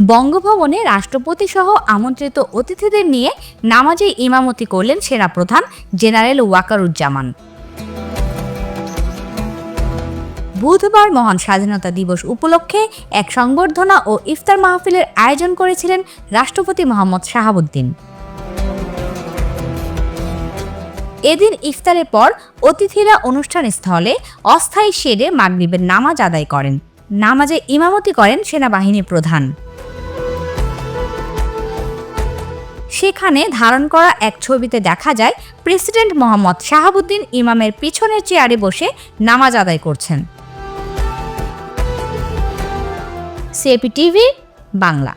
বঙ্গভবনে রাষ্ট্রপতি সহ আমন্ত্রিত অতিথিদের নিয়ে নামাজে ইমামতি করলেন সেনা প্রধান জেনারেল ওয়াকারুজ্জামান। বুধবার মহান স্বাধীনতা দিবস উপলক্ষে এক সংবর্ধনা ও ইফতার মাহফিলের আয়োজন করেছিলেন রাষ্ট্রপতি মোহাম্মদ শাহাবুদ্দিন। এদিন ইফতারের পর অতিথিরা অনুষ্ঠান স্থলে অস্থায়ী শেডে মাগরিবের নামাজ আদায় করেন। নামাজে ইমামতি করেন সেনাবাহিনী প্রধান। সেখানে ধারণ করা এক ছবিতে দেখা যায়, প্রেসিডেন্ট মোহাম্মদ শাহাবুদ্দিন ইমামের পিছনের চেয়ারে বসে নামাজ আদায় করছেন। CAP TV Bangla.